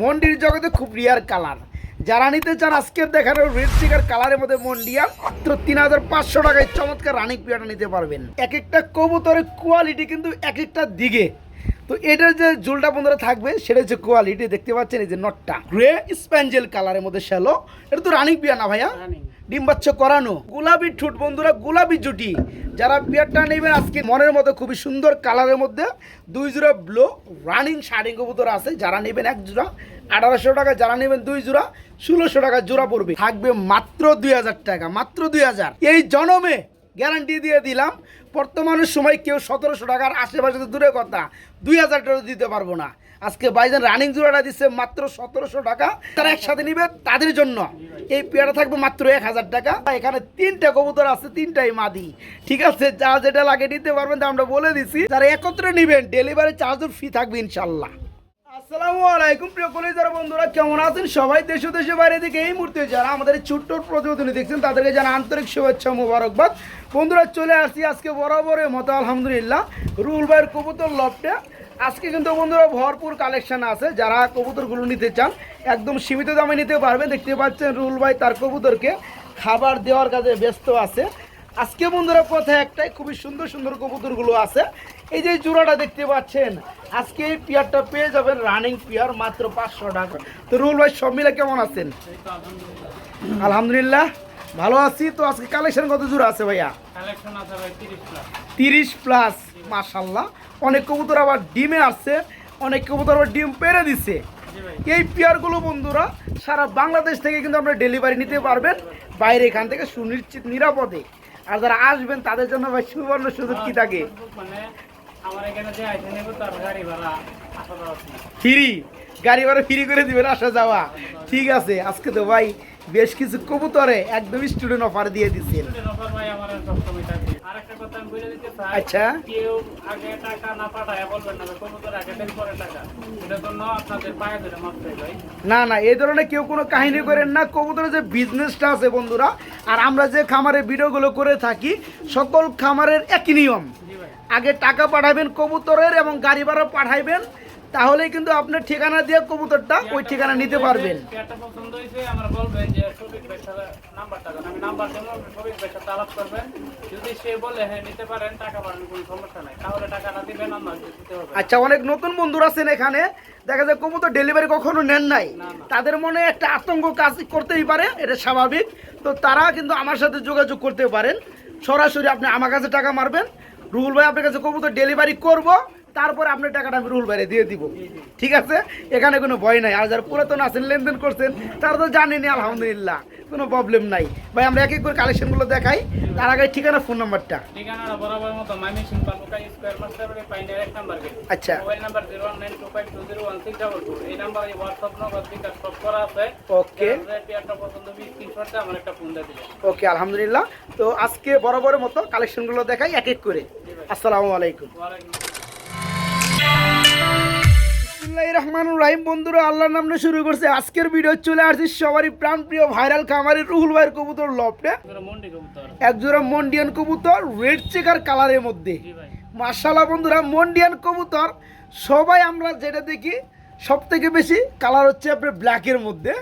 মন্ডির জগতে খুব রিয়ার কালার যারা নিতে চান আজকের দেখানো রেড চিকার কালারের মধ্যে মন্ডিয়া তো তিন হাজার পাঁচশো টাকায় চমৎকার রানিং পিয়াটা নিতে পারবেন। এক একটা কবুতরের কোয়ালিটি কিন্তু এক একটা দিকে। তো এটার যে জুলটা বন্ধুরা থাকবে, সেটা হচ্ছে কোয়ালিটি দেখতে পাচ্ছেন এই যে নটটা গ্রে স্প্যাঞ্জেল কালারের মধ্যে শ্যালো এটা তো রানিং পিয়া না ভাইয়া? ডিম বাচ্চা করানো। গোলাপি ঠুট, বন্ধুরা, গোলাপি জুটি। যারা বিয়ারটা নেবেন, আজকে মনের মতো খুবই সুন্দর কালারের মধ্যে দুই জোড়া ব্লো রানিং শাড়ি কবুতর আছে। যারা নেবেন এক জোড়া, আঠারোশো টাকা, যারা নেবেন দুই জোড়া, ষোলোশো টাকা জোড়া পড়বে। থাকবে মাত্র দুই হাজার টাকা, মাত্র দুই হাজার। এই জনমে গ্যারান্টি দিয়ে দিলাম, বর্তমানের সময় কেউ সতেরোশো টাকার আশেপাশে তো দূরে কথা, দুই হাজার টাকা দিতে পারব না। আজকে বাইজান রানিং জোড়াটা দিচ্ছে মাত্র সতেরোশো টাকা। তারা একসাথে নিবে তাদের জন্য। এই পেয়ারা থাকবে মাত্র এক হাজার টাকা। এখানে তিনটা কবুতর আছে, তিনটাই মাদি। ঠিক আছে, যা যেটা লাগে নিতে পারবেন, তা আমরা বলে দিছি। যারা একত্রে নিবেন ডেলিভারি চার্জও ফ্রি থাকবে ইনশাল্লাহ আসসালামু আলাইকুম, প্রিয় কলেজার বন্ধুরা, কেমন আছেন সবাই? দেশ দেশে বাইরে থেকে এই মুহূর্তে যারা আমাদের ছোট্ট প্রতিবেদনী দেখছেন, তাদেরকে জানা আন্তরিক শুভেচ্ছা মুবারকবাদ। বন্ধুরা, চলে আসছি আজকে বরাবরের মতো, আলহামদুলিল্লাহ। রুল ভাইয়ের কবুতর লফটে। আজকে কিন্তু বন্ধুরা ভরপুর কালেকশন আছে যারা কবুতরগুলো নিতে চান একদম সীমিত দামে নিতে পারবেন। দেখতে পাচ্ছেন রুল ভাই তার কবুতরকে খাবার দেওয়ার কাজে ব্যস্ত আছে। আজকে বন্ধুরা কথা একটাই খুবই সুন্দর সুন্দর কবুতরগুলো আছে। এই যে জোড়াটা দেখতে পাচ্ছেন আজকে এই পিয়ারটা পেয়ে যাবেন রানিং পিয়ার মাত্র পাঁচশো টাকা। তো রুল ভাই সব মিলে কেমন আছেন? আলহামদুলিল্লাহ ভালো আছি। তো আজকে কালেকশন কত জোড়া আছে ভাইয়া? কালেকশন আছে ভাই 30 প্লাস তিরিশ প্লাস মাশাল্লাহ অনেক কবুতর আবার ডিমে আসছে অনেক কবুতর আবার ডিম পেরে দিচ্ছে এই পেয়ারগুলো বন্ধুরা সারা বাংলাদেশ থেকে কিন্তু আপনারা ডেলিভারি নিতে পারবেন বাইরে এখান থেকে সুনিশ্চিত নিরাপদে। আর যারা আসবেন তাদের জন্য ভাই সুবর্ণ সুযোগ কি থাকে? মানে ফ্রি গাড়ি ভাড়া ফ্রি করে দিবেন আসা যাওয়া। ঠিক আছে আজকে তো ভাই বেশ কিছু কবুতরে একদম স্টুডেন্ট অফার দিয়ে দিচ্ছেন আচ্ছা। কেউ আগে টাকা না পাঠায় বলবেন না কবুতর আগে দেন পরে টাকা। এটার জন্য আপনাদের পায়ে ধরে মাপ ভাই। না না এই ধরনের কেউ কোনো কাহিনী করেন না কবুতরের যে বিজনেসটা আছে বন্ধুরা আর আমরা যে খামারের ভিডিওগুলো করে থাকি সকল খামারের একই নিয়ম। আগে টাকা পাঠাবেন কবুতরের এবং গাড়ি ভাড়া পাঠাইবেন তাহলেই কিন্তু আপনার ঠিকানা দিয়ে কবুতরটা ওই ঠিকানা নিতে পারবেন। হ্যাঁ আচ্ছা অনেক নতুন বন্ধুরা আছেন এখানে। দেখা যায় কবুতর ডেলিভারি কখনো নেন নাই। তাদের মনে একটা আতঙ্ক কাজ করতেই পারে এটা স্বাভাবিক। তো তারা কিন্তু আমার সাথে যোগাযোগ করতে পারেন। সরাসরি আপনি আমার কাছে টাকা মারবেন। রুহুল ভাই আপনার কাছে কবুতর ডেলিভারি করব। তারপরে আপনার টাকাটা আমি রুহুল ভাইরে দিয়ে দিব। ঠিক আছে? এখানে কোনো ভয় নাই। আর যারা পুরাতন আছেন লেনদেন করছেন তারা তো জানেনি আলহামদুলিল্লাহ। কোনো প্রবলেম নাই। ভাই আমরা এক এক করে কালেকশনগুলো দেখাই। তার আগে ঠিকানা ফোন নাম্বারটা আচ্ছা। ওকে ওকে আলহামদুলিল্লাহ। তো আজকে বরাবরের মতো কালেকশনগুলো দেখাই এক এক করে। আসসালামু আলাইকুম। রহমানুর রহিম। বন্ধুরা আল্লাহর নাম শুরু করছে আজকের ভিডিও চলে আসছে সবারই প্রাণপ্রিয় ভাইরাল খামারি রুহুল ভাইয়ের কবুতর কবুতর। একজোড়া মন্ডিয়ান কবুতর রেড চেকার কালারের মধ্যে। মার্শাল্লাহ বন্ধুরা মন্ডিয়ান কবুতর সবাই আমরা যেটা দেখি সব থেকে বেশি কালার হচ্ছে আপনার ব্ল্যাকের মধ্যে।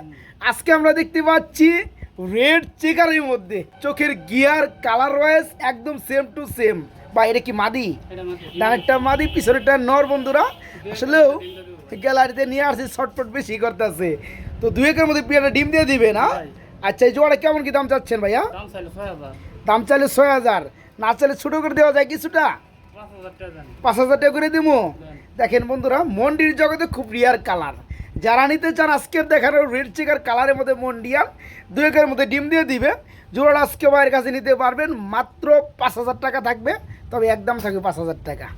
আজকে আমরা দেখতে পাচ্ছি রেড চেকারের মধ্যে। চোখের গিয়ার কালার ওয়াইজ একদম সেম টু সেম বা এটা কি মাদি? ডানেরটা মাদি পিছনেরটা নর বন্ধুরা। আসলেও গ্যালারিতে নিয়ে আসছি শর্টপট বেশি করতেছে। তো দুই একের মধ্যে পিয়াটা ডিম দিয়ে দিবে না? আচ্ছা এই জোড়া কেমন কি দাম চাচ্ছেন ভাইয়া? দাম চাইলে ছয় হাজার। না চাইলে ছোটো করে দেওয়া যায় কিছুটা? পাঁচ হাজার টাকা করে দিব দেখেন বন্ধুরা মন্ডির জগতে খুব রিয়ার কালার যারা নিতে চান আজকের দেখানো রেড চিকার কালারের মধ্যে মন্ডিয়াল দু একের মধ্যে ডিম দিয়ে দিবে। জোড়াটা আজকে ভাইয়ের কাছে নিতে পারবেন মাত্র পাঁচ হাজার টাকা থাকবে। তবে একদম থাকবে পাঁচ হাজার টাকা।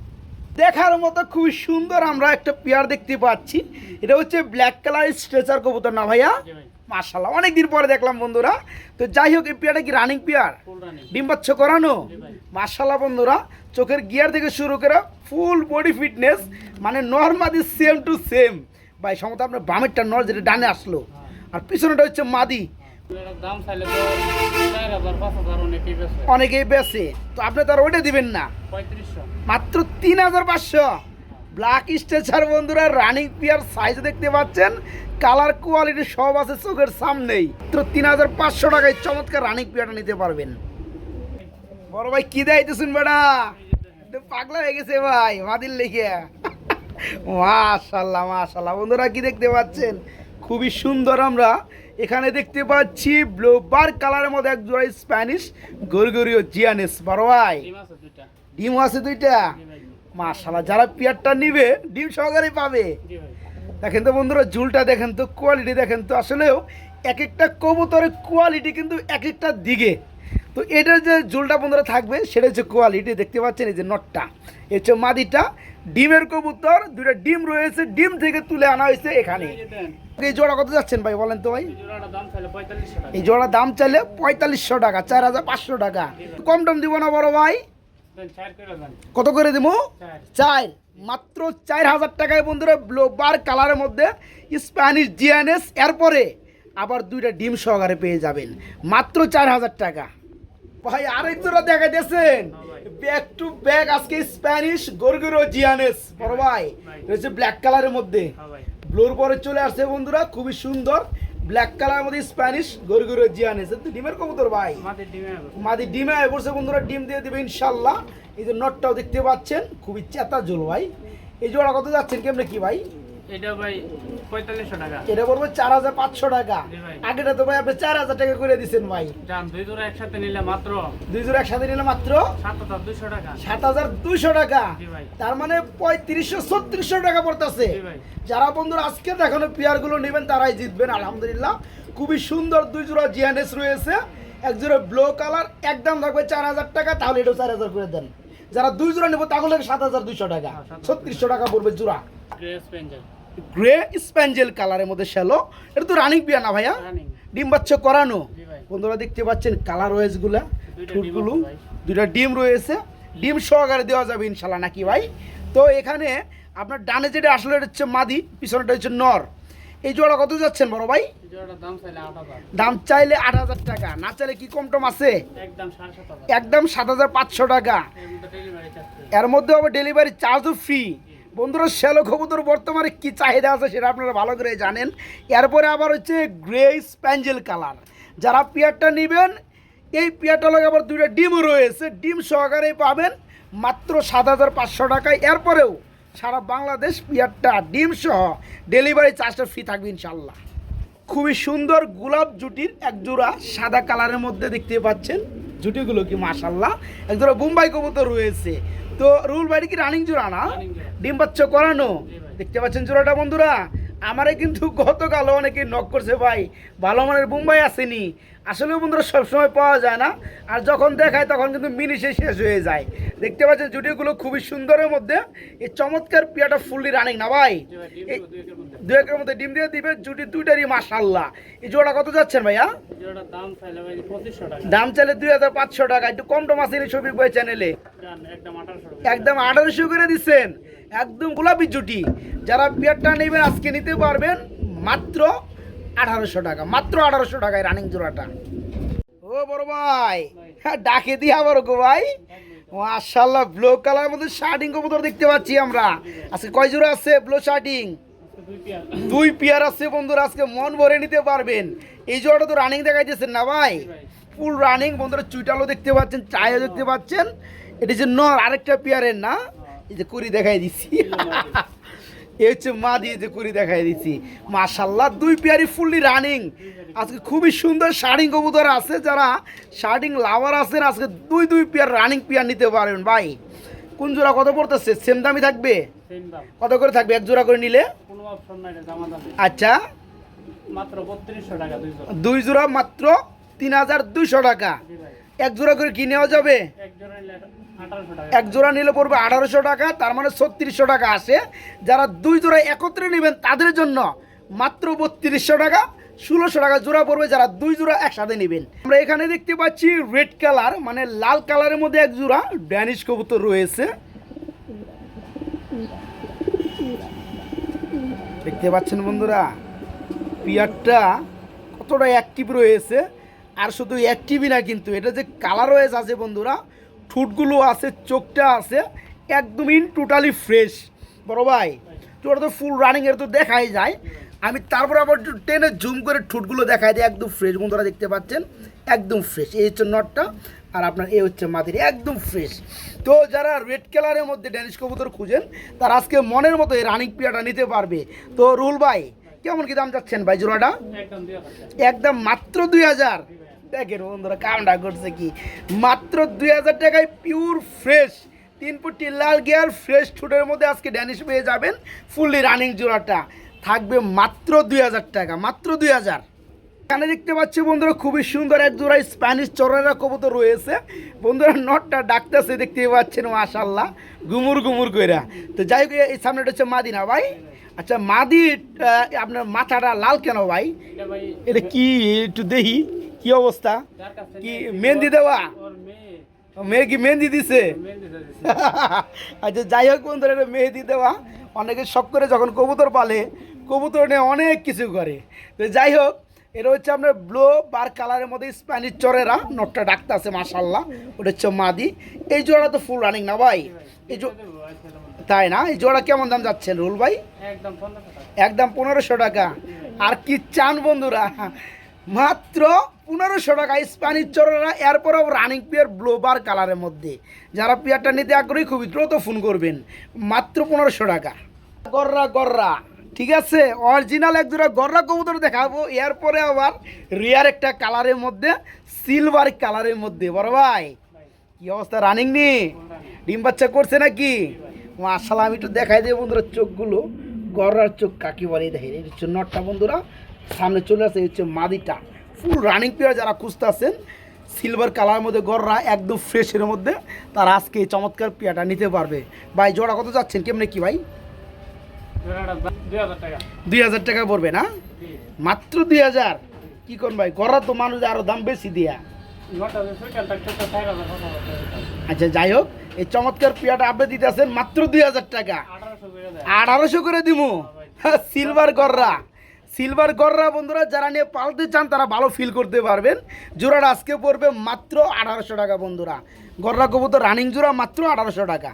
দেখার মতো খুবই সুন্দর আমরা একটা পেয়ার দেখতে পাচ্ছি। এটা হচ্ছে ব্ল্যাক কালার স্ট্রেচার কবুতর না ভাইয়া? মার্শাল্লাহ অনেক দিন পরে দেখলাম বন্ধুরা। তো যাই হোক এই পেয়ারটা কি রানিং পেয়ার? ফুল রানিং ডিম বাচ্চা করানো মার্শাল্লাহ বন্ধুরা চোখের গিয়ার থেকে শুরু করে ফুল বডি ফিটনেস মানে নর্মাদি সেম টু সেম ভাই সমত আপনার বামেরটা নর যেটা ডানে আসলো। আর পিছনেটা হচ্ছে মাদি। অনেকেই বেছে তো আপনি তার ওইটা দিবেন না? মাত্র তিন হাজার পাঁচশো। ব্ল্যাক স্ট্রেচার বন্ধুরা রানিং পিয়ার সাইজ দেখতে পাচ্ছেন। কালার কোয়ালিটি সব আছে চোখের সামনেই। তো তিন হাজার পাঁচশো টাকায় চমৎকার রানিং পিয়ারটা নিতে পারবেন। বড় ভাই কি দেয়তেছেন বেটা? পাগলা হয়ে গেছে ভাই মাদির লেগে। মাশাল্লাহ মাশাল্লাহ। বন্ধুরা কি দেখতে পাচ্ছেন? খুবই সুন্দর আমরা এখানে দেখতে পাচ্ছি ব্লু বার কালারের মধ্যে এক জোড়া স্প্যানিশ গরগরীয় জিয়ানেস। বারোয়াই ডিম আছে দুইটা। মাশাল্লাহ যারা পিয়ারটা নিবে ডিম সহকারে পাবে। দেখেন তো বন্ধুরা ঝুলটা দেখেন তো কোয়ালিটি দেখেন তো আসলেও এক একটা কবুতরের কোয়ালিটি কিন্তু এক একটা দিকে। তো এটার যে ঝুলটা বন্ধুরা থাকবে সেটা হচ্ছে কোয়ালিটি দেখতে পাচ্ছেন এই যে নটটা এই হচ্ছে মাদিটা। ডিমের কবুতর দুইটা ডিম রয়েছে ডিম থেকে তুলে আনা হয়েছে এখানে। এই জোড়া কত যাচ্ছেন ভাই বলেন তো ভাই? এই জোড়াটার দাম চাইলে পঁয়তাল্লিশশো টাকা। জোড়া দাম চাইলে পঁয়তাল্লিশশো টাকা চার হাজার পাঁচশো টাকা। কম টম দিব না বড় ভাই। কত করে দেবো? চার। মাত্র চার হাজার টাকায় বন্ধুরা ব্লোবার কালারের মধ্যে স্প্যানিশ জিয়ানেস এরপরে আবার দুইটা ডিম সহকারে পেয়ে যাবেন। মাত্র চার হাজার টাকা। ভাই আরেক জোড়া দেখা দিয়েছেন। ব্যাক টু ব্যাক আজকে স্প্যানিশ গরগুরো জিয়ানেস বড় ভাই হচ্ছে ব্ল্যাক কালারের মধ্যে। ব্লোর পরে চলে আসছে বন্ধুরা খুবই সুন্দর। ব্ল্যাক কালারের মধ্যে স্প্যানিশ গরগুরো জিয়ানেস তো ডিমের কবুতর ভাই। ডিমে মাদি ডিমে বসে বন্ধুরা ডিম দিয়ে দেবে ইনশাল্লাহ। এই যে নটটাও দেখতে পাচ্ছেন খুবই চেতা ঝোল ভাই। এই জোড়া কত যাচ্ছেন কেমনে কি ভাই? এটা ভাই পঁয়তাল্লিশশো টাকা। এটা পড়বে চার হাজার পাঁচশো টাকা। আগেটা তো ভাই আপনি চার হাজার টাকা করে দিচ্ছেন ভাই। যান দুই জোড়া একসাথে নিলে মাত্র দুই জোড়া একসাথে নিলে মাত্র সাত হাজার দুইশো টাকা। সাত হাজার দুইশো টাকা। তার মানে পঁয়ত্রিশশো ছত্রিশশো টাকা পড়তেছে। যারা বন্ধুরা আজকে দেখানো পেয়ারগুলো নেবেন তারাই জিতবেন আলহামদুলিল্লাহ। খুবই সুন্দর দুই জোড়া জিয়ানেস রয়েছে। এক জোড়া ব্লু কালার একদম থাকবে চার হাজার টাকা তাহলে এটাও চার হাজার করে দেন। যারা দুই জোড়া নেব তাহলে সাত হাজার দুইশো টাকা। হ্যাঁ, 7,200 ছত্রিশশো টাকা পড়বে জোড়া। পেঞ্জেল গ্রে স্প্যাঞ্জেল কালারের মধ্যে শ্যালো এটা তো রানিং পিয়া না ভাইয়া? ডিম বাচ্চা করানো। বন্ধুরা দেখতে পাচ্ছেন কালার ওয়েজগুলা দুইটা ঠুটগুলো ডিম দুইটা ডিম রয়েছে। ডিম সহকারে দেওয়া যাবে ইনশাল্লাহ নাকি ভাই? তো এখানে আপনার ডানে যেটা আসলে এটা হচ্ছে মাদি পিছনেটা হচ্ছে নর। এই জোড়া কত যাচ্ছেন বড় ভাই? দাম চাইলে আট হাজার। টাকা না চাইলে কি কম টম আছে? একদম সাত হাজার। পাঁচশো টাকা। এর মধ্যে আবার ডেলিভারি চার্জও ফ্রি বন্ধুরা, শ্যালো কবুতর বর্তমানে কি চাহিদা আছে সেটা আপনারা ভালো করে জানেন। এরপরে আবার হচ্ছে গ্রে স্প্যাঞ্জেল কালার। যারা পেয়ারটা নেবেন, এই পেয়ারটা লাগে আবার দুইটা ডিমও রয়েছে। ডিম সহকারে পাবেন মাত্র সাত হাজার পাঁচশো টাকায়। এরপরেও সারা বাংলাদেশ পেয়ারটা, ডিম সহ ডেলিভারি চার্জটা ফ্রি থাকবে ইনশাল্লাহ। খুবই সুন্দর গোলাপ জুটির এক জোড়া সাদা কালারের মধ্যে দেখতে পাচ্ছেন। জুটিগুলো কি মাশাল্লাহ এক জোড়া বোম্বাই কবুতর রয়েছে। তো রুল বাইরে কি রানিং জোড়া না? ডিম পাচ্ছ করানো। দেখতে পাচ্ছেন জোড়াটা বন্ধুরা? আমারে কিন্তু গতকাল অনেকে নক করছে ভাই। ভালো মানের বোম্বাই আসেনি। আসলে বন্ধুরা সবসময় পাওয়া যায় না। আর যখন দেখায় তখন কিন্তু মিনিশে শেষ হয়ে যায়। দেখতে পাচ্ছেন জুটিগুলো খুবই সুন্দরের মধ্যে। এই চমৎকার পিয়াটা ফুললি রানিং না ভাই? দু একের মধ্যে ডিম দিয়ে দিবে জুটি দুইটারই মাশাল্লাহ এই জোড়া কত যাচ্ছেন ভাইয়া? দাম চাইলে দুই হাজার পাঁচশো টাকা। একটু কম টম আছে ছবি বই চ্যানেলে একদম আঠারোশো করে দিচ্ছেন। একদম গোলাপি জুটি। যারা বিয়ারটা নেবেন আজকে নিতে পারবেন মাত্র আঠারোশো টাকা, মাত্র আঠারোশো টাকায় রানিং জোড়াটা। ও বড় ভাই হ্যাঁ ডাকে দিয়ে আবার গো ভাই। মাশাল্লাহ ব্লু কালার মধ্যে শার্টিং কবুতর দেখতে পাচ্ছি আমরা। আজকে কয় জোড়া আছে ব্লু শার্টিং দুই পেয়ার আছে বন্ধুরা, আজকে মন ভরে নিতে পারবেন। এই জোড়াটা তো রানিং দেখাইতেছেন না ভাই? ফুল রানিং বন্ধুরা, চুইটালও দেখতে পাচ্ছেন চায়ও দেখতে পাচ্ছেন। এটা যে নর আরেকটা পেয়ারের না? এই যে কুড়ি দেখাই দিচ্ছি। এই হচ্ছে মা দিয়ে যে কুড়ি দেখাই দিচ্ছি। মাশাল্লাহ দুই পেয়ারই ফুললি রানিং আজকে খুবই সুন্দর শার্টিং কবুতর আছে যারা শার্টিং লাভার আছেন আজকে দুই দুই পেয়ার রানিং পেয়ার নিতে পারেন। ভাই কোন জোড়া কত পড়তেছে? সেম দামি থাকবে? কত করে থাকবে? এক জোড়া করে নিলে? আচ্ছা। মাত্র দুই জোড়া। মাত্র তিন হাজার দুইশো টাকা। এক জোড়া করে কি নেওয়া যাবে? এক জোড়া নিলে পড়বে আঠারোশো টাকা তার মানে ছত্রিশশো টাকা আসে। যারা দুই জোড়া একত্রে নেবেন তাদের জন্য মাত্র বত্রিশশো টাকা ষোলোশো টাকা জোড়া পড়বে যারা দুই জোড়া একসাথে নেবেন। আমরা এখানে দেখতে পাচ্ছি রেড কালার মানে লাল কালারের মধ্যে এক জোড়া ড্যানিশ কবুতর রয়েছে। দেখতে পাচ্ছেন বন্ধুরা পিয়ারটা কতটা অ্যাক্টিভ রয়েছে। আর শুধু অ্যাক্টিভই না কিন্তু এটা যে কালার রয়েছে আছে বন্ধুরা ঠোঁটগুলো আছে চোখটা আছে একদমই টোটালি ফ্রেশ বড় ভাই জোড়া তো ফুল রানিং এর তো দেখাই যায়। আমি তারপর আবার একটু টেনে জুম করে ঠুটগুলো দেখাই দিই একদম ফ্রেশ বন্ধুরা দেখতে পাচ্ছেন? একদম ফ্রেশ এই হচ্ছে নটটা আর আপনার এই হচ্ছে মাদির একদম ফ্রেশ তো যারা রেড কালারের মধ্যে ড্যানিশ কবুতর খুঁজেন তারা আজকে মনের মতো এই রানিং পিয়াটা নিতে পারবে। তো রুল ভাই কেমন কি দাম যাচ্ছেন ভাই জোড়াটা? একদম একদম মাত্র দুই হাজার। দেখেন বন্ধুরা কামটা করছে কি? মাত্র দুই হাজার টাকায় পিওর ফ্রেশ তিন ফুটি লাল গিয়ার ফ্রেশ ছুটের মধ্যে আজকে ড্যানিশ পেয়ে যাবেন ফুললি রানিং জোড়াটা। থাকবে মাত্র দুই হাজার টাকা মাত্র দুই হাজার। এখানে দেখতে পাচ্ছি বন্ধুরা খুবই সুন্দর এক জোড়া স্প্যানিশ চরেরা কবুতর রয়েছে। বন্ধুরা নটটা ডাকতেছে দেখতে পাচ্ছেন মাশাল্লাহ গুমুর গুমুর কইরা। তো যাই হোক এই সামনেটা হচ্ছে মাদিনা ভাই। আচ্ছা মাদি আপনার মাথাটা লাল কেন ভাই? ভাই এটা কি? একটু দেখি। কি অবস্থা? কি মেহেন্দি দেওয়া? মেয়ে কি মেহেন্দি দিছে। আচ্ছা যাই হোক বন্ধুরা মেহেদি দেওয়া। অনেকে শখ করে যখন কবুতর পালে কবুতর নিয়ে অনেক কিছু করে। তো যাই হোক এটা হচ্ছে আপনার ব্লো বার কালারের মধ্যে স্প্যানিশ চরেরা নটটা ডাকতে আছে মাসাল্লাহ ওটা হচ্ছে মাদি। এই জোড়া তো ফুল রানিং না ভাই? এই। তাই না? এই জোড়া কেমন দাম যাচ্ছেন রুল ভাই? একদম পনেরোশো টাকা। আর কি চান বন্ধুরা? মাত্র পনেরোশো টাকা স্প্যানিশ চোরেরা এরপরেও রানিং পিয়ার ব্লোবার কালারের মধ্যে। যারা পিয়ারটা নিতে আগ্রহী, খুবই দ্রুত ফোন করবেন। মাত্র পনেরোশো টাকা। গররা গররা। ঠিক আছে? অরিজিনাল এক জোড়া গররা কবুতর দেখাবো। এরপরে আবার রিয়ার একটা কালারের মধ্যে, সিলভার কালারের মধ্যে। বড় ভাই, কি অবস্থা রানিং নি? ডিম বাচ্চা করছে নাকি? মাশাল্লাহ আমি একটু দেখাই দেবো বন্ধুরা চোখগুলো। গররার চোখ কাকি বলে? হচ্ছে নটটা বন্ধুরা সামনে চলে আসে হচ্ছে মাদিটা। ফুল রানিং পেয়ার যারা খুঁজতে আছেন সিলভার কালার মধ্যে গররা একদম ফ্রেশের মধ্যে তারা আজকে এই চমৎকার পেয়াটা নিতে পারবে। ভাই, জোড়া কত যাচ্ছেন কেমনে কি ভাই? দুই হাজার টাকা পড়বে না? মাত্র দুই হাজার? কি কোন ভাই, গররা তো মানুষ আরও দাম বেশি দিয়া। আচ্ছা যাই হোক, এই চমৎকার পেয়াটা আপনি দিতে আছেন মাত্র দুই হাজার টাকা। আঠারোশো করে আঠারোশো সিলভার গররা। সিলভার গররা বন্ধুরা, যারা নিয়ে পালতে চান, তারা ভালো ফিল করতে পারবেন। জোড়াটা আজকে পড়বে মাত্র আঠারোশো টাকা বন্ধুরা। গররা কবুতর রানিং জোড়া মাত্র আঠারোশো টাকা।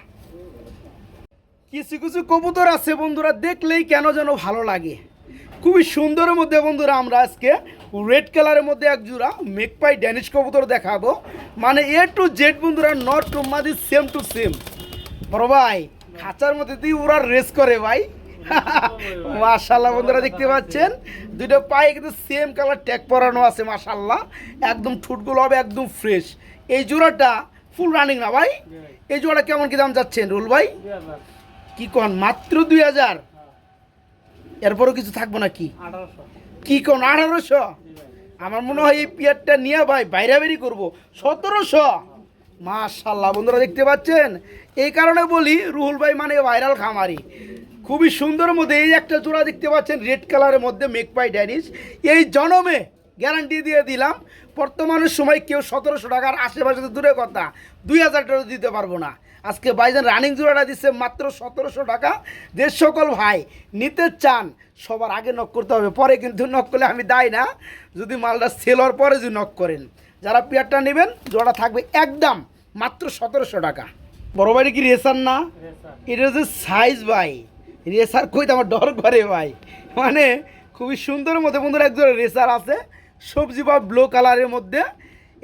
কিছু কিছু কবুতর আছে বন্ধুরা, দেখলেই কেন যেন ভালো লাগে। খুবই সুন্দরের মধ্যে বন্ধুরা, আমরা আজকে রেড কালারের মধ্যে এক জোড়া মেকপাই ড্যানিশ কবুতর দেখাবো। মানে এ টু জেড বন্ধুরা নট টু মাদি সেম টু সেম বড় ভাই, খাঁচার মধ্যে দিয়ে ওরা রেস করে ভাই। মাশাল্লাহ বন্ধুরা দেখতে পাচ্ছেন? দুটো পায়ে কিন্তু সেম কালার ট্যাগ পরানো আছে মাশাল্লাহ একদম ঠুটগুলো হবে একদম ফ্রেশ এই জোড়াটা ফুল রানিং না ভাই? এই জোড়াটা কেমন কি দাম যাচ্ছেন, রুল ভাই? কি কন, মাত্র দুই হাজার? এরপরও কিছু থাকব নাকি? আঠারোশো কি কন, আঠারোশো? আমার মনে হয় এই পিয়ারটা নিয়ে ভাই বাইরে বেরি করব। সতেরোশো? মাশাল্লাহ বন্ধুরা দেখতে পাচ্ছেন? এই কারণে বলি, রুহুল ভাই মানে ভাইরাল খামারি। খুবই সুন্দর মধ্যে এই একটা জোড়া দেখতে পাচ্ছেন রেড কালারের মধ্যে মেকপাই ড্যানিশ এই জনমে গ্যারান্টি দিয়ে দিলাম বর্তমানের সময় কেউ সতেরোশো টাকার আশেপাশে তো দূরে কথা দুই হাজার টাকা দিতে পারব না। আজকে বাইজান রানিং জোড়াটা দিচ্ছে মাত্র সতেরোশো টাকা। যে সকল ভাই নিতে চান সবার আগে নক করতে হবে পরে কিন্তু নক করলে আমি দাই না। যদি মালটা সেল হওয়ার পরে যদি নক করেন। যারা পেয়ারটা নেবেন জোড়া থাকবে একদম মাত্র সতেরোশো টাকা। বড় বাড়ি কি রেসার না? এটা হচ্ছে সাইজ ভাই। রেসার কইতে আমার ডর করে ভাই। মানে খুবই সুন্দর মতো বন্ধুরা একজন রেসার আছে সবজি বা ব্লু কালারের মধ্যে।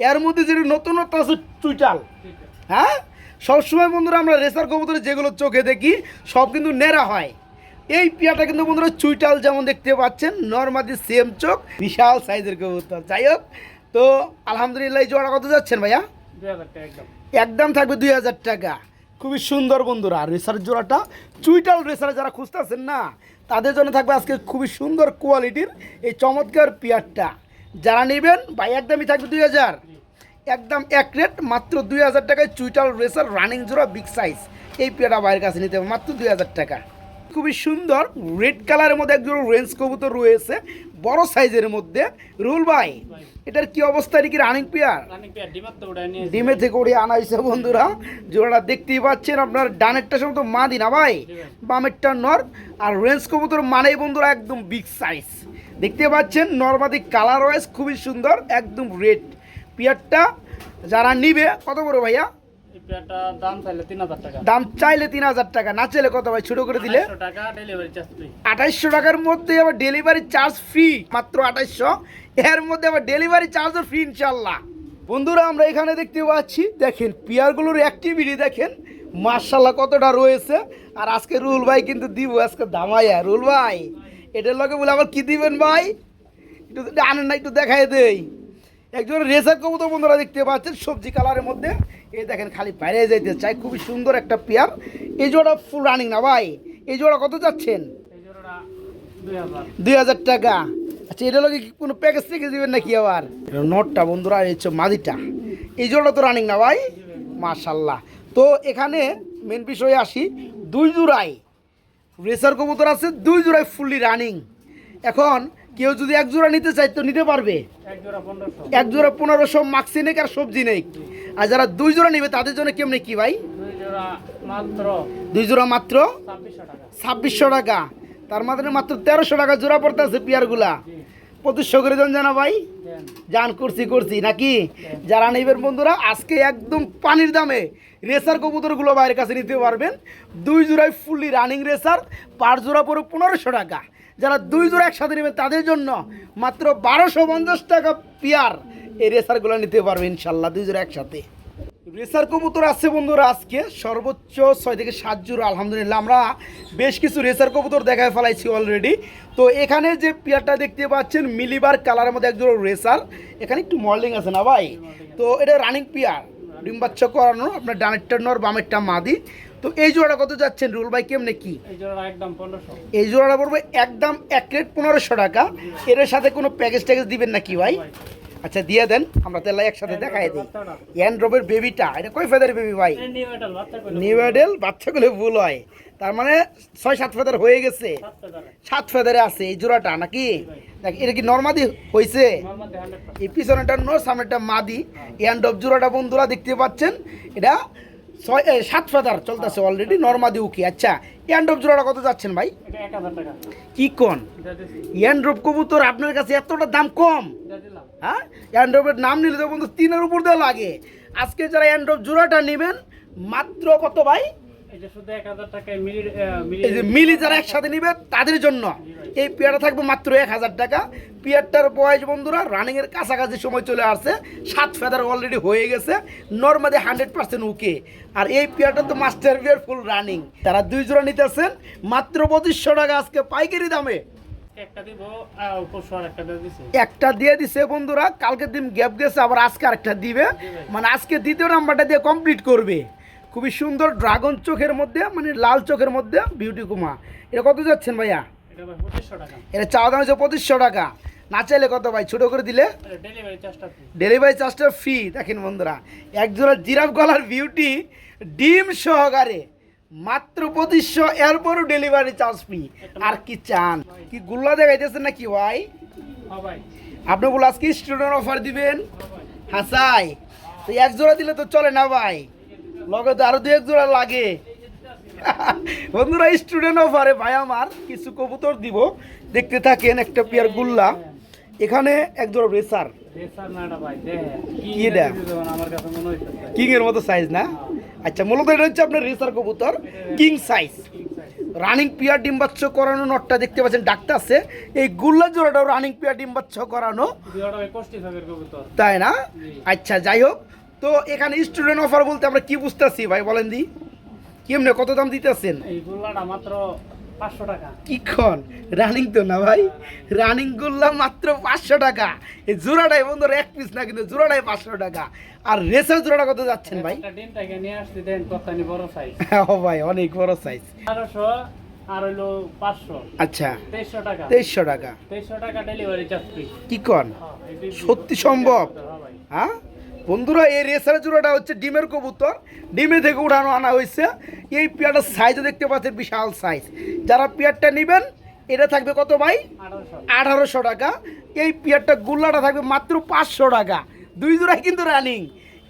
এর মধ্যে যেটা নতুনত্ব আছে টুইটাল হ্যাঁ? সবসময় বন্ধুরা আমরা রেসার কবুতরে যেগুলো চোখে দেখি সব কিন্তু নেড়া হয়। এই পিয়াটা কিন্তু বন্ধুরা চুইটাল যেমন দেখতে পাচ্ছেন নর্মাদি সেম চোখ বিশাল সাইজের কবুতর। যাই হোক তো আলহামদুলিল্লাহ জোড়া কত যাচ্ছেন ভাইয়া? একদম। থাকবে দুই হাজার টাকা। খুবই সুন্দর বন্ধুরা। রেসার জোড়াটা চুইটাল রেসার যারা খুঁজতেছেন না, তাদের জন্য থাকবে আজকে খুবই সুন্দর কোয়ালিটির এই চমৎকার পিয়ারটা। যারা নেবেন, ভাই, একদমই থাকবে দুই হাজার। একদম এক রেট, মাত্র দুই হাজার টাকায় চুইটাল রেসার রানিং জোড়া, বিগ সাইজ। এই পেয়ারা বাইরের কাছে নিতে হবে, মাত্র দুই হাজার টাকা। খুবই সুন্দর, রেড কালারের মধ্যে একজন রেঞ্জ কবুতর রয়েছে। বড় সাইজের মধ্যে রুল ভাই এটার কি অবস্থা? কি রানিং পেয়ার ডিমে থেকে উড়ে আনা হয়েছে বন্ধুরা। জোড়াটা দেখতেই পাচ্ছেন আপনার ডানেরটা সময় তো মা দিনা ভাই? বামেরটা নর আর রেঞ্জ কবুতর মানেই বন্ধুরা একদম বিগ সাইজ দেখতে পাচ্ছেন নর্মাদি কালার ওয়াইজ খুবই সুন্দর একদম রেড পিয়ারটা যারা নিবে কত বড় ভাইয়া? দাম চাইলে তিন হাজার টাকা। না চাইলে কত ভাই? ছোট করে দিলে? আঠাইশশো টাকার মধ্যে আবার ডেলিভারি চার্জ ফ্রি মাত্র আঠাইশশো। এর মধ্যে আবার ডেলিভারি চার্জও ফ্রি ইনশাল্লাহ বন্ধুরা আমরা এখানে দেখতে পাচ্ছি দেখেন পিয়ারগুলোর অ্যাক্টিভিটি দেখেন মার্শাল্লাহ কতটা রয়েছে। আর আজকে রুল ভাই কিন্তু দিব আজকে দামাইয়া। রুল ভাই এটার লগে বলে আবার কি দিবেন ভাই? একটু আনেন না একটু দেখাই দেই। একজন রেসার কবুতর বন্ধুরা দেখতে পাচ্ছেন সবজি কালারের মধ্যে। এই দেখেন খালি বাইরে যাইতে চাই খুবই সুন্দর একটা পেয়ার। এই জোড়া ফুল রানিং না ভাই? এই জোড়া কত যাচ্ছেন? দুই হাজার। টাকা। আচ্ছা এটা লোকে কোনো প্যাকেজ থেকে দিবেন নাকি আবার? নোটটা বন্ধুরা এই হচ্ছে মাদিটা। এই জোড়া তো রানিং না ভাই? মাশাল্লাহ তো এখানে মেন বিষয়ে আসি দুই জোড়ায় রেসার কবুতর আছে দুই জোড়ায় ফুললি রানিং এখন কেউ যদি এক জোড়া নিতে চায় তো নিতে পারবে। এক জোড়া পনেরোশো। মাক্সি নেই আর সবজি নেই আর যারা দুই জোড়া নেবে তাদের জন্য কেমনি কি ভাই? দুই জোড়া মাত্র দুই জোড়া মাত্র ছাব্বিশশো টাকা। তার মাধ্যমে মাত্র তেরোশো টাকা জোড়া পড়তে আছে পিয়ারগুলা। পঁচিশশো করে দেন জানা ভাই। জান করছি করছি নাকি? যারা নেবেন বন্ধুরা আজকে একদম পানির দামে রেসার কবুতরগুলো বাইরের কাছে নিতে পারবেন। দুই জোড়ায় ফুললি রানিং রেসার পার জোড়া পড়ে পনেরোশো টাকা। যারা দুই জোড়া একসাথে নেবেন তাদের জন্য মাত্র বারোশো পঞ্চাশ টাকা পিয়ার এই রেসারগুলো নিতে পারবে ইনশাল্লাহ, দুই জোড়া একসাথে। রেসার কবুতর আছে বন্ধুরা আজকে, সর্বোচ্চ ছয় থেকে সাত জোড়া, আলহামদুলিল্লাহ আমরা বেশ কিছু রেসার কবুতর দেখায় ফেলাইছি অলরেডি তো এখানে যে পেয়ারটা দেখতে পাচ্ছেন, মিলিবার কালারের মধ্যে একজন রেসার। এখানে একটু মডেলিং আছে না ভাই? তো এটা রানিং পেয়ার, ডিম বাচ্চা করানো আপনার ডানেরটা নর, বামেরটা মাদি। তো এই জোড়াটা কত যাচ্ছেন রুল ভাই কেমনে কি? এই জোড়াটা পড়বে একদম এক রেট পনেরোশো টাকা। এর সাথে কোনো প্যাকেজ ট্যাকেজ দিবেন নাকি ভাই? আচ্ছা দিয়ে দেন আমরা তাহলে একসাথে দেখাই দিই। অ্যান্ড্রবের বেবিটা এটা কয় ফেদার বেবি ভাই? নিউ নিউ বাচ্চাগুলো ভুল হয়। তার মানে ছয় সাত ফেদার হয়ে গেছে। সাত ফেদারে আছে এই জোড়াটা নাকি? দেখ এটা কি নর্মাদি হয়েছে এই পিছনেটা নর সামনেটা মাদি। অফ জোড়াটা বন্ধুরা দেখতে পাচ্ছেন এটা ছয় সাত ফেদার চলতেছে অলরেডি নর্মাদি উকি আচ্ছা অফ জোড়াটা কত যাচ্ছেন ভাই? কি কোন? দিছি। কবুতর আপনার কাছে এতটা দাম কম? হ্যাঁ? অ্যান্ড্রপের নাম নিলে তো বন্ধু তিনের উপর দিয়ে লাগে। আজকে যারা অ্যান্ড্রপ জোড়াটা নেবেন মাত্র কত ভাই? মিলি এই যে মিলি যারা একসাথে নিবে তাদের জন্য এই পেয়ারটা থাকবে মাত্র এক হাজার টাকা। পেয়ারটার বয়স বন্ধুরা রানিংয়ের কাছাকাছি সময় চলে আসছে। সাত ফেদার অলরেডি হয়ে গেছে। নর্মালি হান্ড্রেড পার্সেন্ট ওকে আর এই পেয়ারটা তো মাস্টার বিয়ার ফুল রানিং তারা দুই জোড়া নিতেছেন মাত্র পঁচিশশো টাকা আজকে পাইকারি দামে। একটা দিয়ে দিছে। বন্ধুরা কালকের দিন গ্যাপ গেছে আবার আজকে আরেকটা দিবে। মানে আজকে দ্বিতীয় নাম্বারটা দিয়ে কমপ্লিট করবে। খুবই সুন্দর ড্রাগন চোখের মধ্যে মানে লাল চোখের মধ্যে বিউটি কুমা। এটা কত যাচ্ছেন ভাইয়া? এটা চাওয়া দাম হচ্ছে পঁচিশশো টাকা। না চাইলে কত ভাই? ছোটো করে দিলে? ডেলিভারি চার্জটা ফ্রি ডেলিভারি চার্জটা ফ্রি দেখেন বন্ধুরা একজোড়া জিরাফ গলার বিউটি ডিম সহকারে। মাত্র পঁচিশশো এরপরও ডেলিভারি চার্জ ফ্রি আর কি চান? কি গুল্লা দেখাইতেছেন নাকি ভাই? হ্যাঁ ভাই। আপনি বলে আজকে স্টুডেন্ট অফার দিবেন? হাসাই তো এক জোড়া দিলে তো চলে না ভাই? লগে তো আরও দু এক জোড়া লাগে। বন্ধুরা স্টুডেন্ট অফারে ভাই আমার কিছু কবুতর দিব। দেখতে থাকেন একটা পেয়ার গুল্লা। এখানে এক জোড়া রেসার কি এর মতো সাইজ না? আচ্ছা মূলত এটা হচ্ছে আপনার রেসার কবুতর। কিং সাইজ রানিং পিয়ার ডিম্বাচ্ছ করানো নটটা দেখতে পাচ্ছেন ডাক্তার আছে। এই গুল্লা জোড়াটাও রানিং পিয়ার ডিম্বাচ্ছ করানো। তাই না? আচ্ছা যাই হোক তো এখানে স্টুডেন্ট অফার বলতে আমরা কি বুঝতেছি ভাই বলেন দি? কেমনে কত দাম দিতেছেন? এই গুল্লাটা মাত্র পাঁচশো টাকা। কিক্ষণ রানিং তো না ভাই? রানিং মাত্র পাঁচশো টাকা। এই জোড়াটাই বন্ধুরা এক পিস না কিন্তু জোড়াটাই পাঁচশো টাকা। আর রেসার জোড়াটা কত যাচ্ছেন ভাই? একটা নিয়ে আসতে দেন কত্তানি বড় সাইজ ও ভাই অনেক বড় সাইজ বারোশো আর পাঁচশো। আচ্ছা। তেইশশো টাকা। তেইশশো টাকা। তেইশশো টাকা ডেলিভারি চার্জ ফ্রি কি কন সত্যি সম্ভব? হ্যাঁ? বন্ধুরা, এই রেসার জোড়াটা হচ্ছে ডিমের কবুতর। ডিমে থেকে উঠানো আনা হয়েছে। এই পেয়ারটার সাইজও দেখতে পাচ্ছেন, বিশাল সাইজ যারা পেয়ারটা নেবেন, এটা থাকবে কত ভাই? আঠারোশো টাকা। এই পেয়ারটা গুল্লাটা থাকবে মাত্র পাঁচশো টাকা। দুই জোড়াই কিন্তু রানিং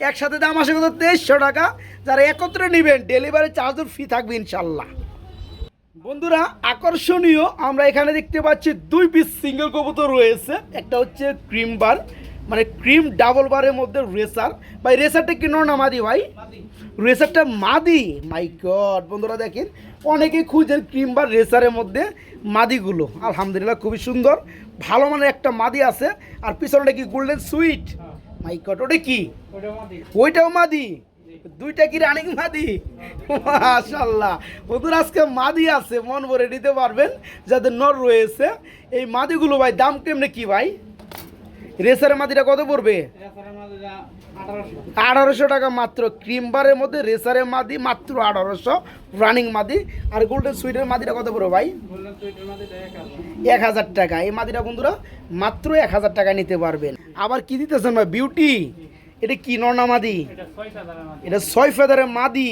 একসাথে দাম আসে কত? তেইশশো টাকা। যারা একত্রে নেবেন ডেলিভারি চার্জও ফি থাকবে ইনশাল্লাহ। বন্ধুরা, আকর্ষণীয়, আমরা এখানে দেখতে পাচ্ছি দুই পিস সিঙ্গেল কবুতর রয়েছে। একটা হচ্ছে ক্রিম বার মানে ক্রিম ডাবল বারের মধ্যে রেসার ভাই রেসারটা কি নর না মাদি ভাই? রেসারটা মাদি? মাই গড বন্ধুরা দেখেন অনেকে খুঁজেন ক্রিম বা রেসারের মধ্যে মাদিগুলো। আলহামদুলিল্লাহ খুবই সুন্দর। ভালো মানের একটা মাদি আছে। আর পিছনে কি গোল্ডেন সুইট মাই গড ওটা কি? ওইটাও মাদি। দুইটা কি রানিং মাদি? মাশাল্লাহ বন্ধুরা আজকে মাদি আছে। মন ভরে নিতে পারবেন। যাদের নর রয়েছে এই মাদিগুলো ভাই দাম কেমনে কি ভাই? রেসারের মাদিটা কত পড়বে? আঠারোশো। টাকা মাত্র। ক্রিমবারের মধ্যে রেসারের মাদি মাত্র আঠারোশো। রানিং মাদি আর গোল্ডেন সুইটের মাদিটা কত পড়বে ভাই? এক হাজার। টাকা। এই মাদিটা বন্ধুরা মাত্র এক হাজার টাকা নিতে পারবেন। আবার কি দিতেছেন ভাই? বিউটি। এটা কি নর্না মাদি এটা ছয় মাদি এটা ছয় ফেদারের মাদি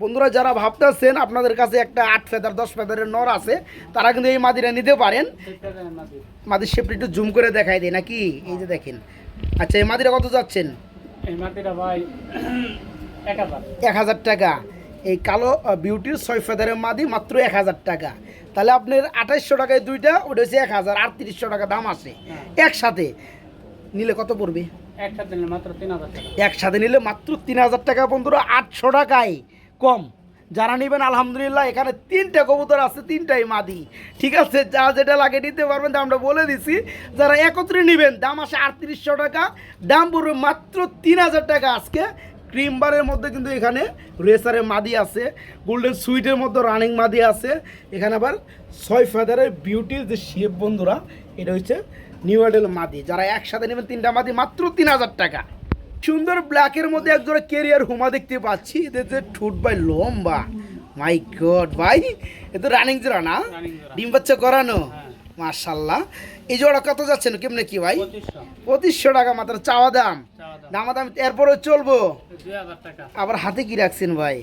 বন্ধুরা যারা ভাবতেছেন আপনাদের কাছে একটা আট ফেদার দশ ফেদারের নর আছে তারা কিন্তু এই মাদিটা নিতে পারেন। মাদির শেপটা একটু জুম করে দেখাই দেয় নাকি? এই যে দেখেন। আচ্ছা এই মাদিটা কত যাচ্ছেন? এক হাজার। টাকা। এই কালো বিউটির ছয় ফেদারের মাদি মাত্র এক হাজার টাকা। তাহলে আপনার আঠাইশশো টাকায় দুইটা ওটা হচ্ছে এক হাজার। আটত্রিশশো টাকা দাম আছে। হ্যাঁ। একসাথে নিলে কত পড়বে? একটা দিলে মাত্র তিন হাজার টাকা। একসাথে নিলে মাত্র তিন হাজার টাকা বন্ধুরা আটশো টাকায়। কম। যারা নেবেন, আলহামদুলিল্লাহ, এখানে তিনটা কবুতর আছে, তিনটাই মাদি। ঠিক আছে, যা যেটা লাগে নিতে পারবেন, দামটা বলে দিছি। যারা একত্রে নেবেন, দাম আসে আটত্রিশশো টাকা। দাম পড়বে মাত্র তিন হাজার টাকা আজকে। ক্রিম বারের মধ্যে কিন্তু এখানে রেসারের মাদি আছে, গোল্ডেন সুইটের মধ্যে রানিং মাদি আছে। এখানে আবার ছয় ফেদারের বিউটির যে শেপ বন্ধুরা, এটা হচ্ছে নিউ আইডেল মাদি। যারা একসাথে নেবেন, তিনটা মাদি, মাত্র তিন হাজার টাকা। সুন্দর ব্ল্যাকের মধ্যে একজোড়া কেরিয়ার হুমা দেখতে পাচ্ছি। এদের যে ঠুট ভাই লম্বা। মাই গড ভাই এ তো রানিং জোড়া না? ডিম বাচ্চা করানো? হ্যাঁ মার্শাল্লাহ এই জোড়া কত যাচ্ছেন কেমনে কি ভাই? পঁচিশশো। টাকা মাত্র চাওয়া দাম। দাম। দামা এরপরে চলবো। আবার হাতে কি রাখছেন ভাই?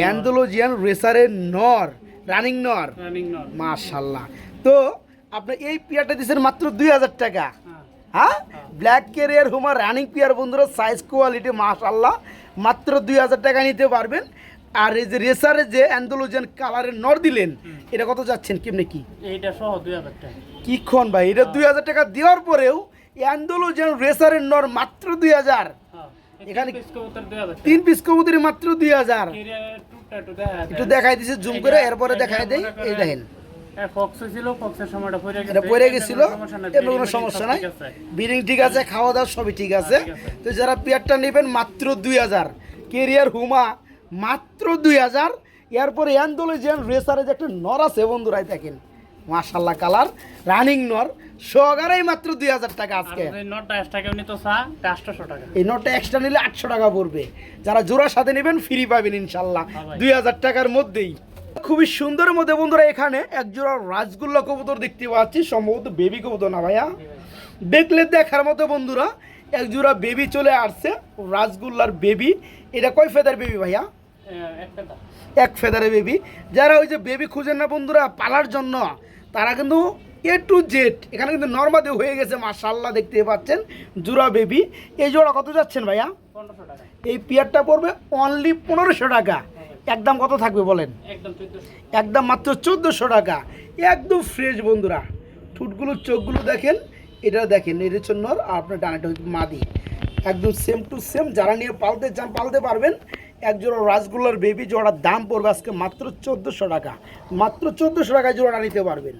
অ্যান্ডোলজিয়ান রেসারের নর। রানিং নর মার্শাল্লাহ তো আপনি এই পিয়ারটা দিচ্ছেন মাত্র দুই হাজার টাকা। হ্যাঁ? ব্ল্যাক কেরিয়ার হুমা রানিং পিয়ার বন্ধুরা সাইজ কোয়ালিটি মাশাল্লাহ মাত্র দুই হাজার টাকা নিতে পারবেন। আর এই যে রেসারের যে অ্যান্ডোলোজেন কালারের নর দিলেন এটা কত যাচ্ছেন কেমনি কি? এইটা সহ দুই হাজার টাকা। কিক্ষণ ভাই এটা দুই হাজার টাকা দেওয়ার পরেও অ্যান্ডোলোজেন রেসারের নর মাত্র দুই হাজার। হ্যাঁ এখানে- তিন পিস কবুতরি মাত্র দুই হাজার। একটু দেখাই দিছে জুম করে এরপরে দেখাই দেয় এই দেখেন। হ্যাঁ, এটা পড়ে গেছিল কোনো সমস্যা নাই, এমন কোনো সমস্যা নাই। ঠিক আছে খাওয়া দাওয়া সবই ঠিক আছে। তো যারা পেয়ারটা নেবেন মাত্র দুই হাজার। কেরিয়ার হুমা মাত্র দুই হাজার। এরপরে অ্যান্ডোলজিয়ান রেসারে যে একটা নর আছে বন্ধুরাই দেখেন। মাশাল্লাহ কালার রানিং নর। সহকারেই মাত্র দুই হাজার টাকা আজকে। এই নটটা এক্সট্রা নিলে আটশো টাকা পড়বে। যারা জোড়ার সাথে নেবেন ফ্রি পাবেন ইনশাল্লাহ হ্যাঁ দুই হাজার টাকার মধ্যেই। খুবই সুন্দরের মধ্যে বন্ধুরা এখানে এক জোড়া রাজগুল্লা কবুতর দেখতে পাচ্ছি সম্ভবত বেবি কবুতর না ভাইয়া। দেখলে দেখার মতো বন্ধুরা এক জোড়া বেবি চলে আসছে রাজগুল্লার বেবি এটা কয় ফেদার বেবি ভাইয়া? এক ফেদারে বেবি যারা ওই যে বেবি খুঁজেন না বন্ধুরা পালার জন্য তারা কিন্তু এ টু জেড এখানে কিন্তু নর্মাদি হয়ে গেছে মাশাল্লাহ দেখতে পাচ্ছেন জোড়া বেবি এই জোড়া কত যাচ্ছেন ভাইয়া? পনেরোশো টাকা। এই পিয়ারটা পড়বে অনলি পনেরোশো টাকা। একদম কত থাকবে বলেন? একদম মাত্র চোদ্দোশো টাকা। একদম ফ্রেশ বন্ধুরা। ঠুটগুলো চোখগুলো দেখেন এটা দেখেন এর জন্য আর আপনার ডানাটা হচ্ছে মাদি। একদম সেম টু সেম যারা নিয়ে পালতে চান পালতে পারবেন। এক জোড়া রাসগোল্লার বেবি জোড়ার দাম পড়বে আজকে মাত্র চোদ্দোশো টাকা। মাত্র চোদ্দোশো টাকায় জোড়াটা নিতে পারবেন।